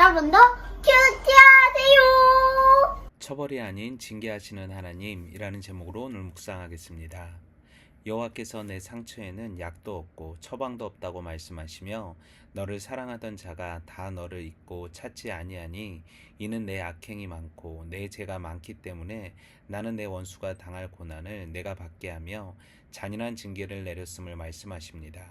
여러분도 큐티하세요. 처벌이 아닌 징계하시는 하나님이라는 제목으로 오늘 묵상하겠습니다. 여호와께서 내 상처에는 약도 없고 처방도 없다고 말씀하시며 너를 사랑하던 자가 다 너를 잊고 찾지 아니하니 이는 내 악행이 많고 내 죄가 많기 때문에 나는 내 원수가 당할 고난을 내가 받게 하며 잔인한 징계를 내렸음을 말씀하십니다.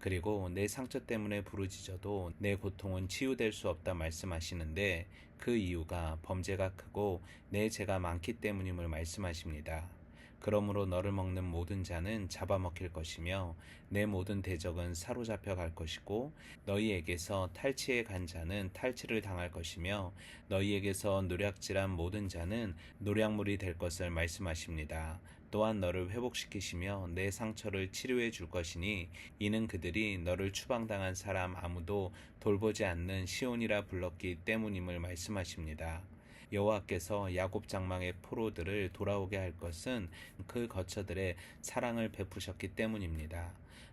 그리고 내 상처 때문에 부르짖어도 내 고통은 치유될 수 없다 말씀하시는데 그 이유가 범죄가 크고 내 죄가 많기 때문임을 말씀하십니다. 그러므로 너를 먹는 모든 자는 잡아먹힐 것이며 내 모든 대적은 사로잡혀 갈 것이고 너희에게서 탈취해 간 자는 탈취를 당할 것이며 너희에게서 노략질한 모든 자는 노략물이 될 것을 말씀하십니다. 또한 너를 회복시키시며 내 상처를 치료해 줄 것이니 이는 그들이 너를 추방당한 사람 아무도 돌보지 않는 시온이라 불렀기 때문임을 말씀하십니다. 여호와께서 야곱 장망의 포로들을 돌아오게 할 것은 그 거처들의 사랑을 베푸셨기 때문입니다.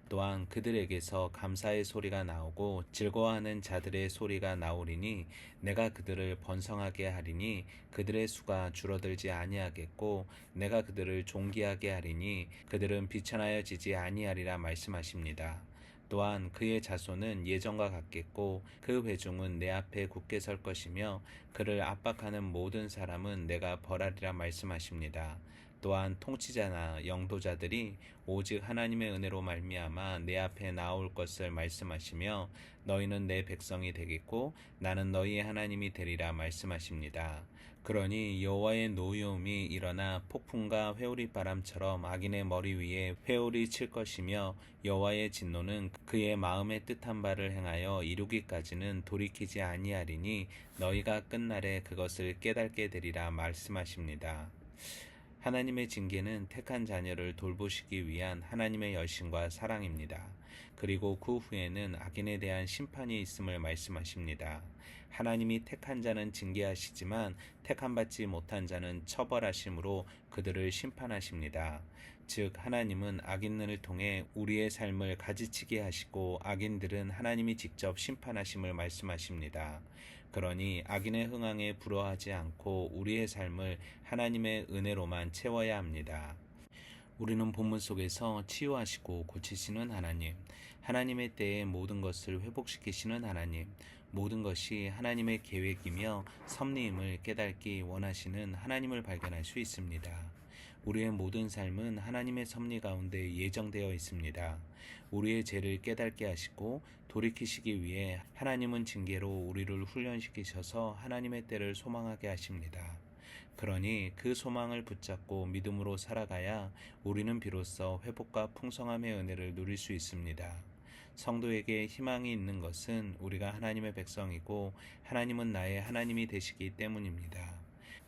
또한 그들에게서 감사의 소리가 나오고 즐거워하는 자들의 소리가 나오리니 내가 그들을 번성하게 하리니 그들의 수가 줄어들지 아니하겠고 내가 그들을 존귀하게 하리니 그들은 비천하여지지 아니하리라 말씀하십니다. 또한 그의 자손은 예전과 같겠고 그 회중은 내 앞에 굳게 설 것이며 그를 압박하는 모든 사람은 내가 벌하리라 말씀하십니다. 또한 통치자나 영도자들이 오직 하나님의 은혜로 말미암아 내 앞에 나올 것을 말씀하시며 너희는 내 백성이 되겠고 나는 너희의 하나님이 되리라 말씀하십니다. 그러니 여호와의 노여움이 일어나 폭풍과 회오리 바람처럼 악인의 머리 위에 회오리 칠 것이며 여호와의 진노는 그의 마음에 뜻한 바를 행하여 이루기까지는 돌이키지 아니하리니 너희가 끝날에 그것을 깨닫게 되리라 말씀하십니다. 하나님의 징계는 택한 자녀를 돌보시기 위한 하나님의 열심과 사랑입니다. 그리고 그 후에는 악인에 대한 심판이 있음을 말씀하십니다. 하나님이 택한 자는 징계하시지만 택한 받지 못한 자는 처벌하심으로 그들을 심판하십니다. 즉 하나님은 악인을 통해 우리의 삶을 가지치게 하시고 악인들은 하나님이 직접 심판하심을 말씀하십니다. 그러니 악인의 흥황에 불화하지 않고 우리의 삶을 하나님의 은혜로만 채워야 합니다. 우리는 본문 속에서 치유하시고 고치시는 하나님, 하나님의 때에 모든 것을 회복시키시는 하나님, 모든 것이 하나님의 계획이며 섭리임을 깨닫기 원하시는 하나님을 발견할 수 있습니다. 우리의 모든 삶은 하나님의 섭리 가운데 예정되어 있습니다. 우리의 죄를 깨닫게 하시고 돌이키시기 위해 하나님은 징계로 우리를 훈련시키셔서 하나님의 때를 소망하게 하십니다. 그러니 그 소망을 붙잡고 믿음으로 살아가야 우리는 비로소 회복과 풍성함의 은혜를 누릴 수 있습니다. 성도에게 희망이 있는 것은 우리가 하나님의 백성이고 하나님은 나의 하나님이 되시기 때문입니다.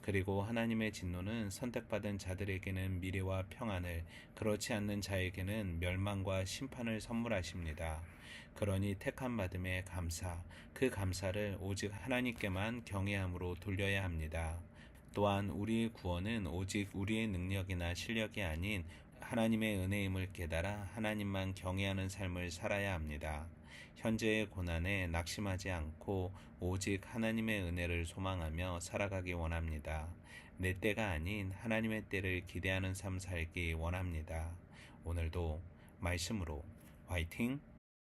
그리고 하나님의 진노는 선택받은 자들에게는 미래와 평안을, 그렇지 않는 자에게는 멸망과 심판을 선물하십니다. 그러니 택함 받음에 감사, 그 감사를 오직 하나님께만 경외함으로 돌려야 합니다. 또한 우리의 구원은 오직 우리의 능력이나 실력이 아닌 하나님의 은혜임을 깨달아 하나님만 경외하는 삶을 살아야 합니다. 현재의 고난에 낙심하지 않고 오직 하나님의 은혜를 소망하며 살아가기 원합니다. 내 때가 아닌 하나님의 때를 기대하는 삶 살기 원합니다. 오늘도 말씀으로 화이팅!